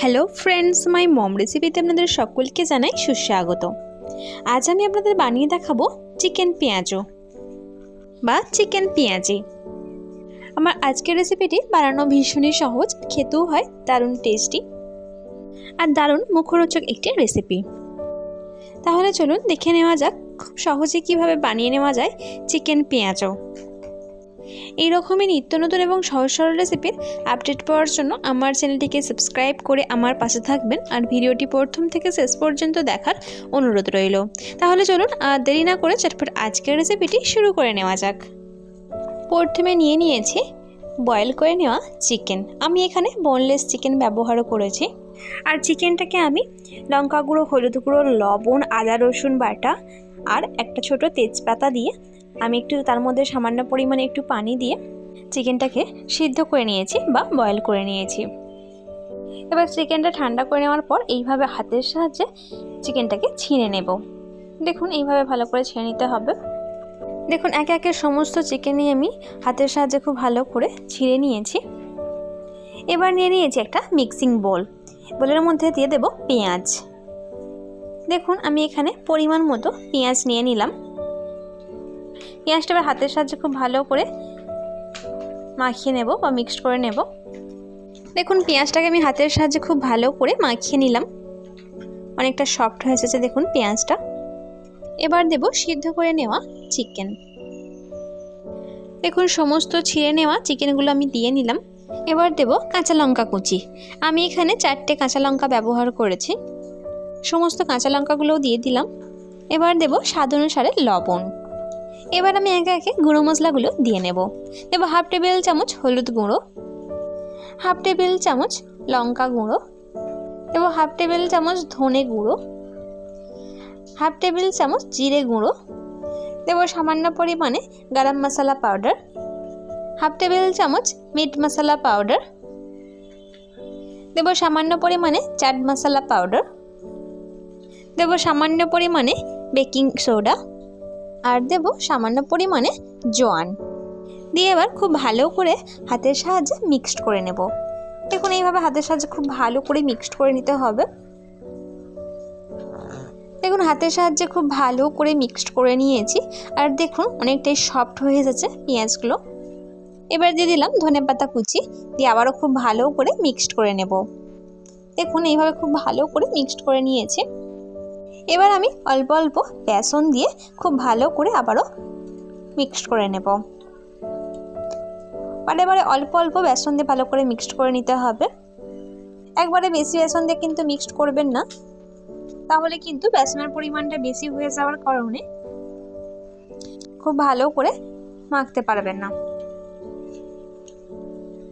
Hello friends মাই মম রেসিপিতে আপনাদের সকলকে জানাই সুস্বাগত। আজ আমি আপনাদের বানিয়ে দেখাবো চিকেন পেঁয়াজু বা চিকেন পেঁয়াজি। আমার আজকের রেসিপিটি বানানো ভীষণই সহজ, খেতেও হয়, দারুণ টেস্টি আর দারুণ মুখরোচক একটি রেসিপি তাহলে চলুন দেখে নেওয়া যাক, খুব সহজে কীভাবে বানিয়ে নেওয়া যায় চিকেন পেঁয়াজও। এইরকমই নিত্য নতুন এবং সহজ সরল রেসিপির আপডেট পাওয়ার জন্য আমার চ্যানেলটিকে সাবস্ক্রাইব করে আমার পাশে থাকবেন আর ভিডিওটি প্রথম থেকে শেষ পর্যন্ত দেখার অনুরোধ রইল। তাহলে চলুন আর দেরি না করে চটপট আজকের রেসিপিটি শুরু করে নেওয়া যাক। প্রথমে নিয়ে নিয়েছি বয়েল করে নেওয়া চিকেন আমি এখানে বোনলেস চিকেন ব্যবহারও করেছি। আর চিকেনটাকে আমি লঙ্কা গুঁড়ো, হলুদ গুঁড়ো, লবণ, আদা, রসুন বাটা আর একটা ছোট তেজপাতা দিয়ে আমি একটু তার মধ্যে সামান্য পরিমাণে একটু পানি দিয়ে চিকেনটাকে সিদ্ধ করে নিয়েছি বা বয়েল করে নিয়েছি। এবার চিকেনটা ঠান্ডা করে নেওয়ার পর এইভাবে হাতের সাহায্যে চিকেনটাকে ছিঁড়ে নেব। দেখুন, এইভাবে ভালো করে ছিঁড়ে নিতে হবে। দেখুন, একে একে সমস্ত চিকেনই আমি হাতের সাহায্যে খুব ভালো করে ছিঁড়ে নিয়েছি। এবার নিয়ে নিয়েছি একটা মিক্সিং বোল বোলের মধ্যে দিয়ে দেব পেঁয়াজ। দেখুন, আমি এখানে পরিমাণ মতো পেঁয়াজ নিয়ে নিলাম। পেঁয়াজটা এবার হাতের সাহায্যে খুব ভালো করে মাখিয়ে নেব বা মিক্সড করে নেব। দেখুন, পেঁয়াজটাকে আমি হাতের সাহায্যে খুব ভালো করে মাখিয়ে নিলাম। অনেকটা সফট হয়ে এসেছে দেখুন পেঁয়াজটা। এবার দেব সিদ্ধ করে নেওয়া চিকেন দেখুন, সমস্ত ছিঁড়ে নেওয়া চিকেনগুলো আমি দিয়ে নিলাম। এবার দেব কাঁচা লঙ্কা কুচি। আমি এখানে চারটে কাঁচা লঙ্কা ব্যবহার করেছি। সমস্ত কাঁচা লঙ্কাগুলোও দিয়ে দিলাম। এবার দেব স্বাদ অনুসারে লবণ। এবার আমি একে একে গুঁড়ো মশলাগুলো দিয়ে নেব। দেব হাফ টেবিল চামচ হলুদ গুঁড়ো, হাফ টেবিল চামচ লঙ্কা গুঁড়ো দেব হাফ টেবিল চামচ ধনে গুঁড়ো, হাফ টেবিল চামচ জিরে গুঁড়ো দেব সামান্য পরিমাণে গরম মশলা পাউডার, হাফ টেবিল চামচ মিট মশলা পাউডার দেব সামান্য পরিমাণে চাট মশলা পাউডার দেব সামান্য পরিমাণে বেকিং সোডা আর দেব সামান্য পরিমাণে জোয়ান। দিয়ে এবার খুব ভালো করে হাতের সাহায্যে মিক্সড করে নেব। দেখুন, এইভাবে হাতের সাহায্যে খুব ভালো করে মিক্সড করে নিতে হবে। দেখুন, হাতের সাহায্যে খুব ভালো করে মিক্সড করে নিয়েছি। আর দেখুন, অনেকটাই সফট হয়ে এসেছে পেঁয়াজগুলো। এবার দিয়ে দিলাম ধনে পাতা কুচি। দিয়ে আবারও খুব ভালো করে মিক্সড করে নেব। দেখুন, এইভাবে খুব ভালো করে মিক্সড করে নিয়েছি। এবার আমি অল্প অল্প বেসন দিয়ে খুব ভালো করে আবারও মিক্সড করে নেব। বারে বারে অল্প অল্প বেসন দিয়ে ভালো করে মিক্সড করে নিতে হবে। একবারে বেশি বেসন দিয়ে কিন্তু মিক্সড করবেন না। তাহলে কিন্তু বেসনের পরিমাণটা বেশি হয়ে যাওয়ার কারণে খুব ভালো করে মাখতে পারবেন না।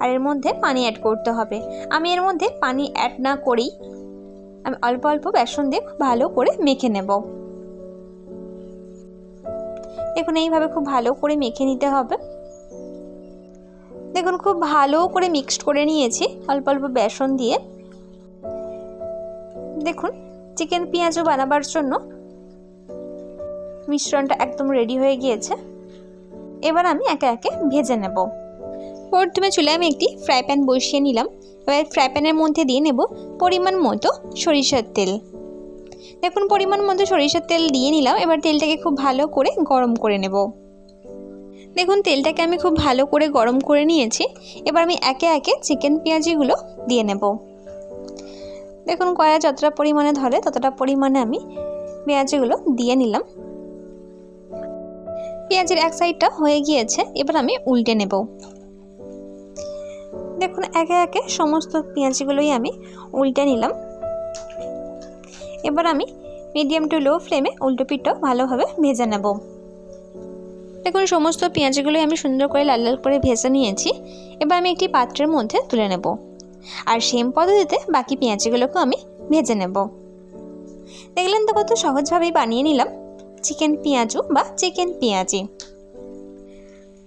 আর এর মধ্যে পানি অ্যাড করতে হবে। আমি এর মধ্যে পানি অ্যাড না করেই আমি অল্প অল্প বেসন দিয়ে খুব ভালো করে মেখে নেব। দেখুন, এইভাবে খুব ভালো করে মেখে নিতে হবে। দেখুন, খুব ভালো করে মিক্সড করে নিয়েছি অল্প অল্প বেসন দিয়ে। দেখুন, চিকেন পেঁয়াজও বানাবার জন্য মিশ্রণটা একদম রেডি হয়ে গিয়েছে। এবার আমি একে একে ভেজে নেব। প্রথমে চুলে আমি একটি ফ্রাই প্যান বসিয়ে নিলাম। এবার ফ্রাই প্যানের মধ্যে দিয়ে নেব পরিমাণ মতো সরিষার তেল। দেখুন, পরিমাণ মতো সরিষার তেল দিয়ে নিলাম। এবার তেলটাকে খুব ভালো করে গরম করে নেব। দেখুন, তেলটাকে আমি খুব ভালো করে গরম করে নিয়েছি। এবার আমি একে একে চিকেন পেঁয়াজিগুলো দিয়ে নেব। দেখুন কড়াই যতটা পরিমাণে ধরে ততটা পরিমাণে আমি পেঁয়াজিগুলো দিয়ে নিলাম। পেঁয়াজের এক সাইডটা হয়ে গিয়েছে। এবার আমি উল্টে নেব। দেখুন, একে একে সমস্ত পেঁয়াজগুলোই আমি উল্টে নিলাম। এবার আমি মিডিয়াম টু লো ফ্লেমে উল্টো পিঠটাও ভালোভাবে ভেজে নেব। দেখুন, সমস্ত পেঁয়াজগুলোই আমি সুন্দর করে লাল লাল করে ভেজে নিয়েছি। এবার আমি একটি পাত্রের মধ্যে তুলে নেব। আর সেম পদ্ধতিতে বাকি পেঁয়াজগুলোকেও আমি ভেজে নেব। দেখলেন তো কত সহজভাবেই বানিয়ে নিলাম। চিকেন পেঁয়াজু বা চিকেন পেঁয়াজি